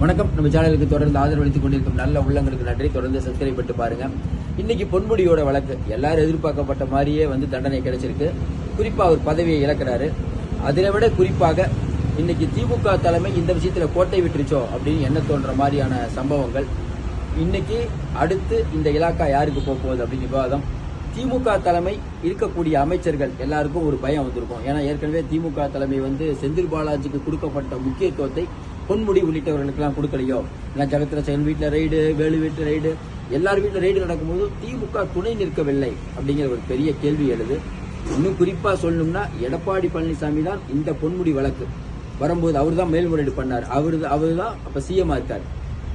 வணக்கம். நம்ம சேனலுக்கு தொடர்ந்து ஆதரவு அளித்துக் கொண்டிருக்கும் நல்ல உள்ளங்களுக்கு நன்றி. தொடர்ந்து சப்ஸ்கிரைப் பண்ணிட்டு பாருங்க. இன்னைக்கு பொன்முடியோட வழக்கு. எல்லாரும் எதிர்பார்க்கப்பட்ட மாதிரியே வந்து தண்டனை கிடைச்சிருக்கு. குறிப்பா அவர் பதவியை இழக்கிறாரு. அதிலை விட குறிப்பாக இன்னைக்கு திமுக தலைமை இந்த விஷயத்துல கோட்டை விட்டுருச்சோ அப்படின்னு என்ன தோன்ற மாதிரியான சம்பவங்கள். இன்னைக்கு அடுத்து இந்த இலாக்கா யாருக்கு போக போகுது அப்படின்னு விவாதம். திமுக தலைமை இருக்கக்கூடிய அமைச்சர்கள் எல்லாருக்கும் ஒரு பயம் வந்திருக்கும். ஏன்னா ஏற்கனவே திமுக தலைமை வந்து செந்தில் பாலாஜிக்கு கொடுக்கப்பட்ட முக்கியத்துவத்தை பொன்முடி உள்ளிட்டவர்களுக்கெல்லாம் கொடுக்கலையோ? ஏன்னா செயல் வீட்டில் ரைடு வேலு வீட்டு ரைடு எல்லார் வீட்டில் ரைடு நடக்கும்போது திமுக துணை நிற்கவில்லை அப்படிங்கிற ஒரு பெரிய கேள்வி எழுது. இன்னும் குறிப்பாக சொல்லணும்னா எடப்பாடி பழனிசாமி தான் இந்த பொன்முடி வழக்கு. வரும்போது அவர் தான் மேல்முறையீடு பண்ணார். அவர் அவர் தான் அப்போ சிஎம் இருக்கார்.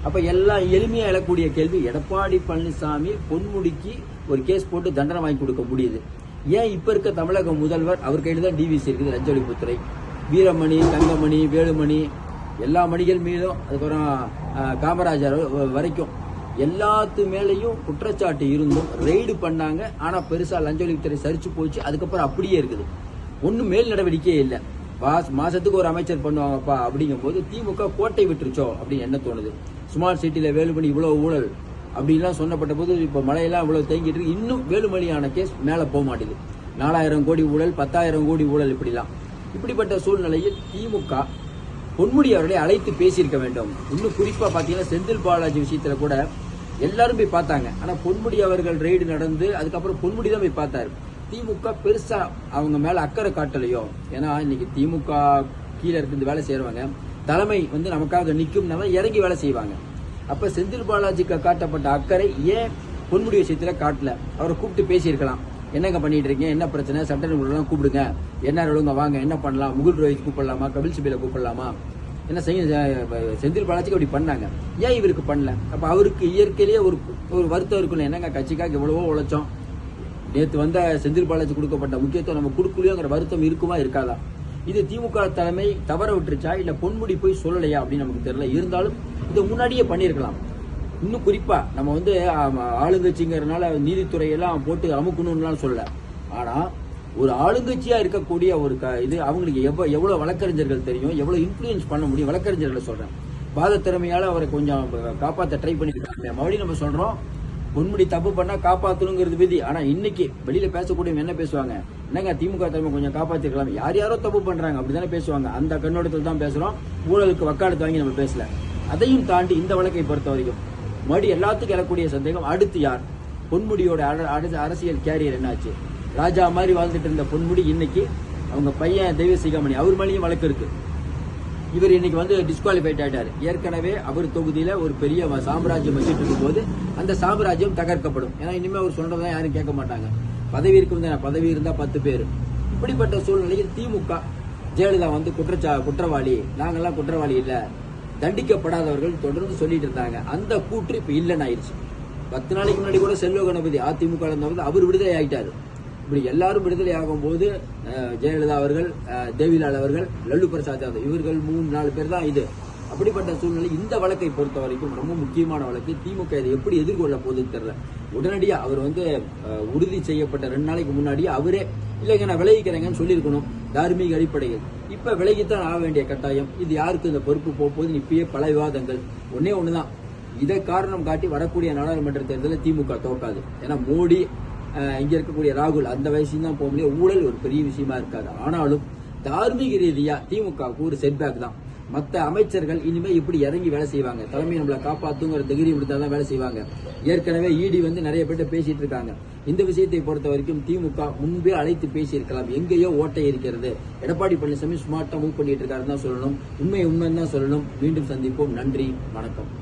அப்போ எல்லாம் எளிமையாக எழக்கூடிய கேள்வி எடப்பாடி பழனிசாமி பொன்முடிக்கு ஒரு கேஸ் போட்டு தண்டனை வாங்கி கொடுக்க முடியுது. ஏன் இப்போ இருக்க தமிழக முதல்வர் அவர் கையில் தான் டிவிசி இருக்குது லஞ்ச ஒழிப்புத்துறை வீரமணி தங்கமணி வேலுமணி எல்லா மணிகள் மீதும் அதுக்கப்புறம் காமராஜர் வரைக்கும் எல்லாத்து மேலேயும் குற்றச்சாட்டு இருந்தும் ரெய்டு பண்ணாங்க. ஆனால் பெருசாக லஞ்ச ஒழிப்புத்துறை சரிச்சு போச்சு. அதுக்கப்புறம் அப்படியே இருக்குது. ஒன்றும் மேல் நடவடிக்கையே இல்லை. பாஸ் மாதத்துக்கு ஒரு அமைச்சர் பண்ணுவாங்கப்பா அப்படிங்கும்போது திமுக கோட்டை விட்டுருச்சோ அப்படின்னு என்ன தோணுது? ஸ்மார்ட் சிட்டியில் வேலுமணி இவ்வளோ ஊழல் அப்படின்லாம் சொன்னப்பட்ட போது இப்போ மழையெல்லாம் இவ்வளோ தேங்கிட்டு இருக்கு. இன்னும் வேலுமணியான கேஸ் மேலே போக மாட்டேங்குது. நாலாயிரம் கோடி ஊழல் பத்தாயிரம் கோடி ஊழல் இப்படிலாம். இப்படிப்பட்ட சூழ்நிலையில் திமுக பொன்முடி அவர்களை அழைத்து பேசியிருக்க வேண்டும். இன்னும் குறிப்பாக பார்த்தீங்கன்னா செந்தில் பாலாஜி விஷயத்தில் கூட எல்லாரும் போய் பார்த்தாங்க. ஆனால் பொன்முடி அவர்கள் ரெய்டு நடந்து அதுக்கப்புறம் பொன்முடி தான் போய் பார்த்தாரு. திமுக பெருசாக அவங்க மேலே அக்கறை காட்டலையோ. ஏன்னா இன்னைக்கு திமுக கீழே இருந்து இந்த வேலை செய்கிறவங்க தலைமை வந்து நமக்காக நிற்கும்னால இறங்கி வேலை செய்வாங்க. அப்போ செந்தில் பாலாஜிக்கு காட்டப்பட்ட அக்கறை ஏன் பொன்முடி விஷயத்தில் காட்டல? அவரை கூப்பிட்டு பேசியிருக்கலாம். என்னங்க பண்ணிட்டு இருக்கீங்க? என்ன பிரச்சனை? சட்ட நிபுணர்லாம் கூப்பிடுங்க. என்ன ஒழுங்க வாங்க. என்ன பண்ணலாம்? முகுல் ரோஹித் கூப்பிடலாமா? கபில் சிபில கூப்பிடலாமா? என்ன செய்ய செந்தில் பாலாஜிக்கு அப்படி பண்ணாங்க. ஏன் இவருக்கு பண்ணல? அப்ப அவருக்கு இயற்கையிலேயே ஒரு ஒரு வருத்தம் இருக்கணும் என்னங்க கட்சிக்காக எவ்வளவோ உழைச்சோம். நேத்து வந்த செந்தில் பாலாஜி கொடுக்கப்பட்ட முக்கியத்துவம் நம்ம கொடுக்கலையோங்கிற வருத்தம் இருக்குமா இருக்காதா? இது திமுக தலைமை தவற விட்டுருச்சா? இல்ல பொன்முடி போய் சொல்லலையா? அப்படின்னு நமக்கு தெரியல. இருந்தாலும் இதை முன்னாடியே பண்ணியிருக்கலாம். இன்னும் குறிப்பா நம்ம வந்து ஆமா, ஆளுங்கட்சிங்கிறதுனால நீதித்துறையெல்லாம் போட்டு அமுக்கணும்லாம் சொல்ல ஆனா ஒரு ஆளுங்கட்சியா இருக்கக்கூடிய ஒரு க- இது அவங்களுக்கு எவ்வளவு எவ்வளவு வழக்கறிஞர்கள் தெரியும் எவ்வளவு இன்ஃபுளுயன்ஸ் பண்ண முடியும் வழக்கறிஞர்களை சொல்றேன். பாத திறமையால அவரை கொஞ்சம் காப்பாத்த ட்ரை பண்ணிருக்காங்க மறுபடியும் நம்ம சொல்றோம் பொன்முடி தப்பு பண்ணா காப்பாத்தணுங்கிறது விதி. ஆனா இன்னைக்கு வெளியில பேசக்கூடிய என்ன பேசுவாங்க? என்னங்க திமுக தலைமை கொஞ்சம் காப்பாத்திருக்கலாம்? யார் யாரோ தப்பு பண்றாங்க? அப்படிதானே பேசுவாங்க. அந்த கண்ணோட்டத்தில் தான் பேசுறோம். ஊழலுக்கு வக்காலத்து வாங்கி நம்ம பேசல. அதையும் தாண்டி இந்த வழக்கை பொறுத்த வரைக்கும் மறுபடியும் எல்லாத்துக்கும் எழக்கூடிய சந்தேகம் அடுத்து யார்? பொன்முடியோட அட- அரசியல் கேரியர் என்னாச்சு? ராஜா மாதிரி வாழ்ந்துட்டு இருந்த பொன்முடி இன்னைக்கு அவங்க பையன் தெய்வ சிகாமணி அவர் மேலேயும் வழக்கு இருக்கு. இவர் இன்னைக்கு வந்து டிஸ்குவாலிஃபைட் ஆயிட்டார். ஏற்கனவே அவர் தொகுதியில ஒரு பெரிய சாம்ராஜ்யம் வச்சுட்டு இருக்கும் போது அந்த சாம்ராஜ்யம் தகர்க்கப்படும். ஏன்னா இனிமே அவர் சொல்றதான் யாரும் கேட்க மாட்டாங்க. பதவி இருக்கும் பதவி இருந்தா பத்து பேர். இப்படிப்பட்ட சூழ்நிலையில் திமுக ஜெயலலிதா வந்து குற்றச்சா குற்றவாளி. நாங்கெல்லாம் குற்றவாளி இல்லை. தண்டிக்கப்படாதவர்கள் தொடர்ந்து சொல்லிட்டு இருந்தாங்க. அந்த கூற்று இப்ப இல்லைன்னு ஆயிடுச்சு. பத்து நாளைக்கு முன்னாடி கூட செல்வ கணபதி அதிமுக இருந்தவங்க அவர் விடுதலை ஆகிட்டார் இப்படி எல்லாரும் விடுதலை ஆகும்போது ஜெயலலிதா அவர்கள் தேவிலால் அவர்கள் லல்லு பிரசாத் யாதவ் இவர்கள் மூணு நாலு பேர் தான் இது. அப்படிப்பட்ட சூழ்நிலை இந்த வழக்கை பொறுத்த வரைக்கும் ரொம்ப முக்கியமான வழக்கு. திமுக இதை எப்படி எதிர்கொள்ள போகுதுன்னு தெரியல. உடனடியாக அவர் வந்து உறுதி செய்யப்பட்ட ரெண்டு நாளைக்கு முன்னாடியே அவரே இல்லைங்க நான் விளைவிக்கிறேங்கன்னு சொல்லியிருக்கணும் தார்மீக அடிப்படையில். இப்போ விலகித்தான் ஆக வேண்டிய கட்டாயம். இது யாருக்கு இந்த பொறுப்பு போக இப்பயே பல விவாதங்கள். ஒன்னே தான் இதை காரணம் காட்டி வரக்கூடிய நாடாளுமன்ற தேர்தலில் திமுக தோக்காது ஏன்னா மோடி இங்கே இருக்கக்கூடிய ராகுல் அந்த வயசுல தான் போக முடியும். ஊழல் ஒரு பெரிய விஷயமா இருக்காது. ஆனாலும் தார்மீக ரீதியாக திமுகவுக்கு ஒரு செட்பேக் தான். மற்ற அமைச்சர்கள் இனிமே இப்படி இறங்கி வேலை செய்வாங்க. தலைமை நம்மளை காப்பாத்துங்கிற திகிரி கொடுத்தா தான் வேலை செய்வாங்க. ஏற்கனவே இடி வந்து நிறைய பேர்கிட்ட பேசிட்டு இருக்காங்க. இந்த விஷயத்தை பொறுத்த வரைக்கும் திமுக முன்பே அழைத்து பேசியிருக்கலாம். எங்கேயோ ஓட்டை இருக்கிறது எடப்பாடி பழனிசாமி ஸ்மார்ட்டா மூவ் பண்ணிட்டு இருக்காருன்னு தான் சொல்லணும். உண்மை உண்மைன்னு தான் சொல்லணும். மீண்டும் சந்திப்போம். நன்றி. வணக்கம்.